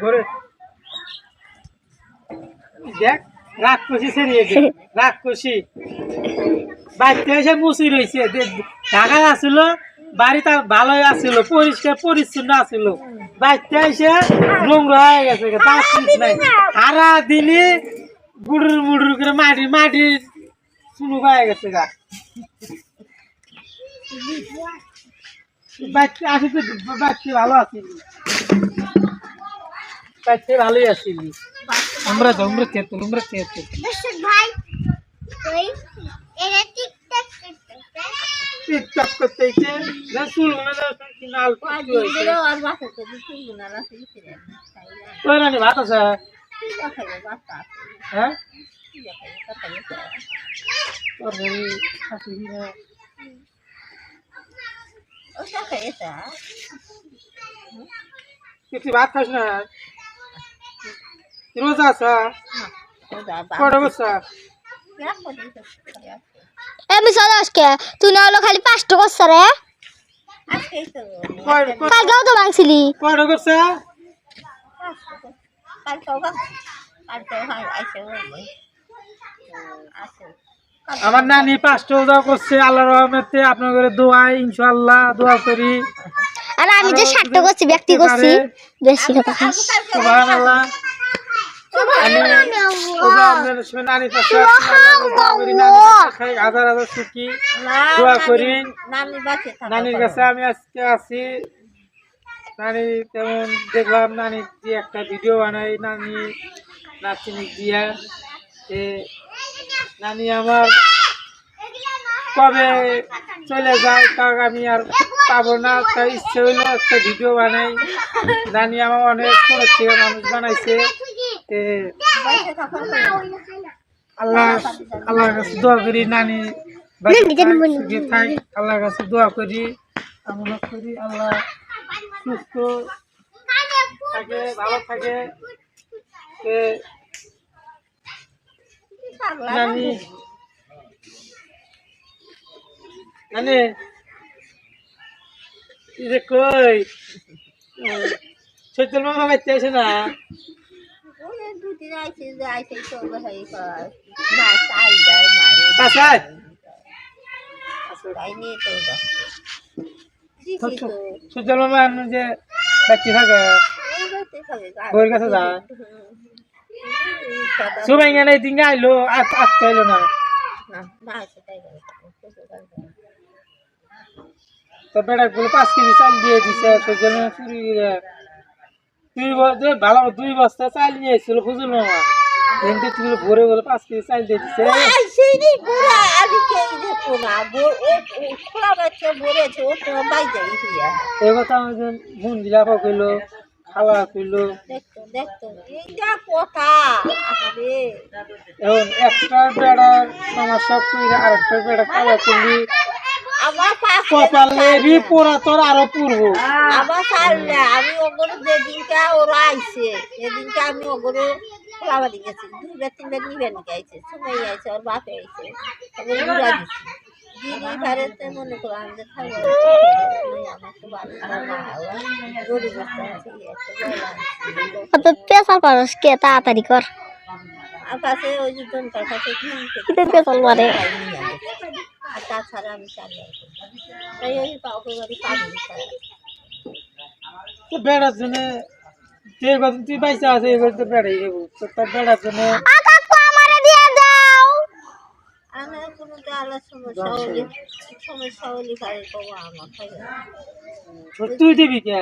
ঘরে দেখ রাগ কষি সেরিয়ে রাগ কষি বাড়িতে এসে মুসি রয়েছে। ঢাকা আসছিল বাড়িতে ভালোই আসছিল পরিষ্কার পরিচ্ছন্ন আসছিল বাড়িতে এসে নোংরা হয়ে গেছে। তার নাই। সারা দিনে গুড়ুর মুড়ুর করে মাটি মাটি শুনু হয়ে গেছে গা। বাচ্চা আসি তো বাচ্চা ভালো আসিনি বাচ্চা ভালোই আসিনি আমরা তো আমরা তেতুল আমরা তেতুল দর্শক ভাই ওই এরা টিকটক করতেছে টিকটক করতেছে না চুল না নাল দিলেও আর বাসা তো দিচ্ছি না রাখি দিচ্ছি রে তোর রানি ভাত আছে? খাইবে বাসা আছে। হ্যাঁ? খাইবে খাইবে তোর ঘরে আসি না? ওটা খাইছে তুই ভাত খাস না? রোজা আছে কটা চলে আজকে। তুই না হলো খালি পাঁচটা করছে রে কালকেও তো ভাঙছিলি? কটা করছে আমার নানি পাঁচটা রোজা করছে আল্লাহ রহমতে আপনাদের দোয়া ইনশাআল্লাহ দোয়া করি। আর আমি যে ষাটটা করছি ব্যক্তি করছি বেশি কথা সুবহানাল্লাহ। নানির কাছে আমি আজকে আছি। নানি তেমন দেখলাম নানি দিয়ে একটা ভিডিও বানাই নানি নাচিনি দিয়া এ নানি আমার কবে চলে যায় তাকে আমি আর পাবো না তাই ইচ্ছে হইল একটা ভিডিও বানাই। নানি আমার অনেক মানুষ বানাইছে। আল্লাহ আল্লাহর কাছে দোয়া করি নানি সুখে আল্লাহর কাছে দোয়া করি কামনা করি আল্লাহ সুস্থ থাকে ভালো থাকে। নানি নানি কই? চৈতল মামা বাচ্চা আছে না? ওরে দুদিন আইসে যে আইসে চলবে হয় তাই নিয়ে তো যে বাচ্চা থাকে বউয়ের কাছে যায় সবাই এখানে দিন আইলো আটকে আইলো না তো বেড়া গুলো পাঁচ কেজি চাল দিয়ে দিছে চুরি করে। দুই ভালো দুই বস্তা চাল নিয়ে এসেছিল মামা তুই ভরে বলে পাঁচ কেজি চাল দিয়ে দিছে। এই কথা আমাদের মন দিলা কইলো খাওয়া কইলো। এখন একটা বেড়ার সমস্যা কইরা আর একটা বেড়া খাওয়া করলি আমার পাশে কপালে বি পোড়া তোর আরও পূর্ব আমার সারলে আমি ওগুলো যেদিনটা ওরা আইছে সেদিনটা আমি ওগুলো খোলাবাদি গেছি। দুবার তিনবার নিবে নিকে আইছে? সময় আইছে ওর বাপে আইছে। ওগুলো ঘুরা দিছি। দিদি ভারতে মনে করো আমি যে থাকব গরিব পারস কে? তাড়াতাড়ি কর। আর পাশে ওই যে জনকার কাছে কিতে পেশাল মারে তাছাড়া আমি চালাই তাই ওই বাড়ি পাবো তো বেড়ার জন্য কথা তুই পয়সা আছে এবার তো বেড়াই যাব। তোর বেড়ার জন্য কাকু আমারে দিয়ে দাও। আমার কোনো আলাদা সমস্যা হলে সমস্যা হলে কারে পাবো আমার তুই দিবি কে?